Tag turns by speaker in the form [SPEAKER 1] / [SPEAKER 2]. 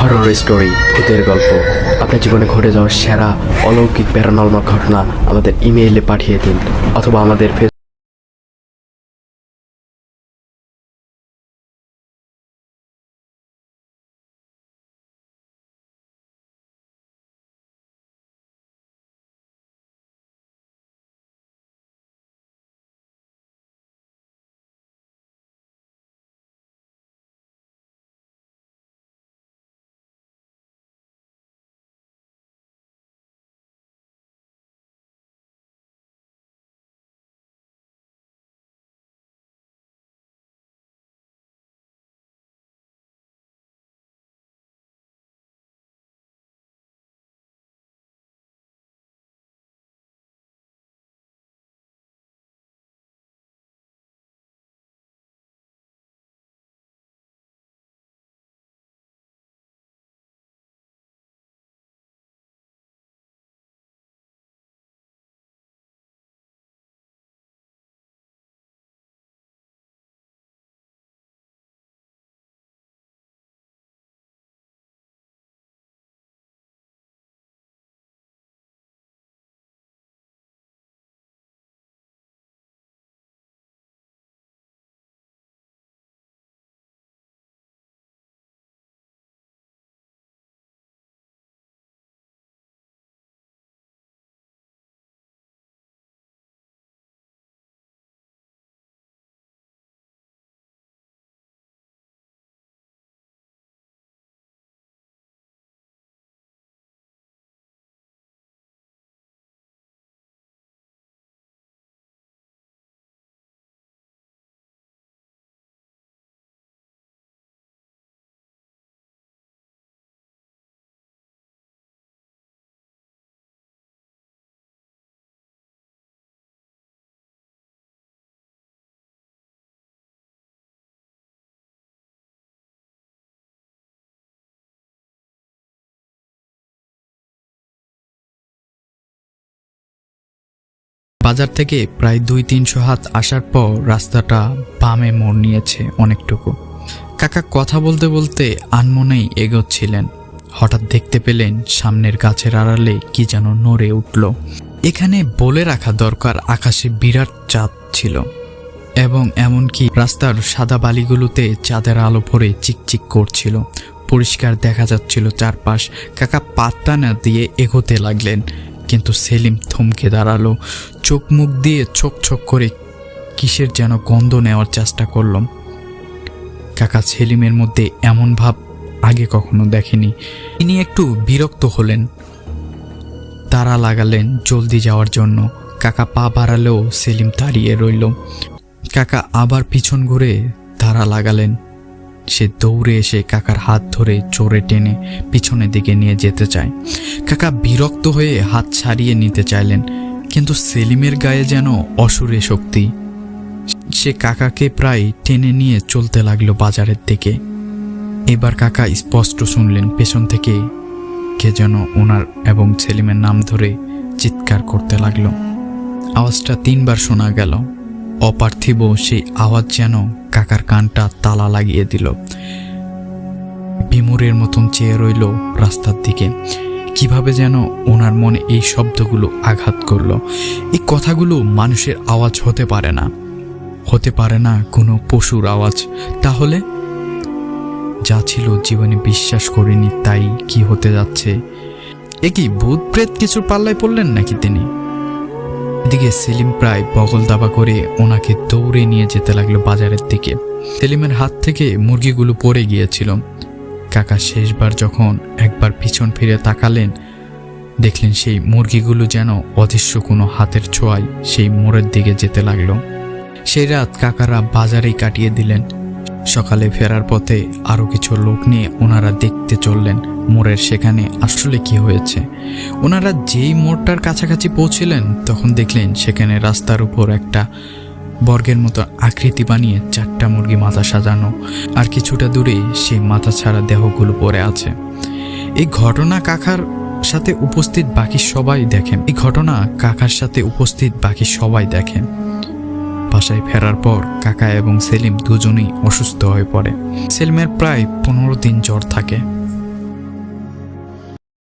[SPEAKER 1] Horror story ভূতের গল্প। আপনার জীবনে ঘটে যাওয়া সেরা অলৌকিক প্যারানর্মাল ঘটনা আমাদের ইমেইলে পাঠিয়ে দিন, অথবা আমাদের ফেস
[SPEAKER 2] বাজার থেকে প্রায় দুই তিনশো হাত আসার পর রাস্তাটা বামে মোড় নিয়েছে অনেকটুকু। কাকা কথা বলতে বলতে আনমনেই এগোচ্ছিলেন। হঠাৎ দেখতে পেলেন সামনের গাছের আড়ালে কি যেন নড়ে উঠল। এখানে বলে রাখা দরকার আকাশে বিরাট চাঁদ ছিল। এবং এমনকি রাস্তার সাদা বালিগুলোতে চাঁদের আলো পড়ে চিকচিক করছিল। পরিষ্কার দেখা যাচ্ছিল চারপাশ। কাকা পাত্তা না দিয়ে এগোতে লাগলেন। কিন্তু সেলিম থমকে দাঁড়াল। চোখ মুখ দিয়ে ছোক ছোক করে কিসের যেন গন্ধ নেওয়ার চেষ্টা করলাম। কাকা সেলিমের মধ্যে এমন ভাব আগে কখনো দেখেনি। তিনি একটু বিরক্ত হলেন। তারা লাগালেন জলদি যাওয়ার জন্য। কাকা পা বাড়ালেও সেলিম দাঁড়িয়ে রইল। কাকা আবার পিছন ঘুরে তারা লাগালেন। সে দৌড়ে এসে কাকার হাত ধরে জোরে টেনে পিছনের দিকে নিয়ে যেতে চায়। কাকা বিরক্ত হয়ে হাত ছাড়িয়ে নিতে চাইলেন, কিন্তু সেলিমের গায়ে যেন অসুরে শক্তি। সে কাকাকে প্রায় টেনে নিয়ে চলতে লাগল বাজারের দিকে। এবার কাকা স্পষ্ট শুনলেন পেছন থেকে কে যেন ওনার এবং সেলিমের নাম ধরে চিৎকার করতে লাগল। আওয়াজটা তিনবার শোনা গেল। অপার্থিব সেই আওয়াজ যেন কাকার কানটা তালা লাগিয়ে দিল। বিমুরের মতন চেয়ে রইল রাস্তার দিকে। কীভাবে যেন ওনার মনে এই শব্দগুলো আঘাত করল। এই কথাগুলো মানুষের আওয়াজ হতে পারে না। হতে পারে না কোনো পশুর আওয়াজ। তাহলে? যা ছিল জীবনে বিশ্বাস করিনি তাই কি হতে যাচ্ছে? এ কি ভূত প্রেত কিছুর পাল্লায় পড়লেন নাকি তিনি? এদিকে সেলিম প্রায় বগল দাবা করে ওনাকে দৌড়ে নিয়ে যেতে লাগল বাজারের দিকে। সেলিমের হাত থেকে মুরগিগুলো পড়ে গিয়েছিল। কাকা শেষবার যখন একবার পিছন ফিরে তাকালেন, দেখলেন সেই মুরগিগুলো যেন অদৃশ্য কোনো হাতের ছোঁয়ায় সেই মোড়ের দিকে যেতে লাগল। সেই রাত কাকারা বাজারেই কাটিয়ে দিলেন। সকালে ফেরার পথে আরও কিছু লোক নিয়ে ওনারা দেখতে চললেন মোড়ের সেখানে আসলে কি হয়েছে। ওনারা যেই মোড়টার কাছাকাছি পৌঁছিলেন, তখন দেখলেন সেখানে রাস্তার উপর একটা বর্গের মতো আকৃতি বানিয়ে চারটা মুরগি মাথা সাজানো, আর কিছুটা দূরে সেই মাথা ছাড়া দেহগুলো পড়ে আছে। এই ঘটনা কাকার সাথে উপস্থিত বাকি সবাই দেখেন। এই ঘটনা কাকার সাথে উপস্থিত বাকি সবাই দেখেন। বাসায় ফেরার পর কাকা এবং সেলিম দুজনেই অসুস্থ হয়ে পড়ে। সেলিমের প্রায় পনেরো দিন জ্বর থাকে।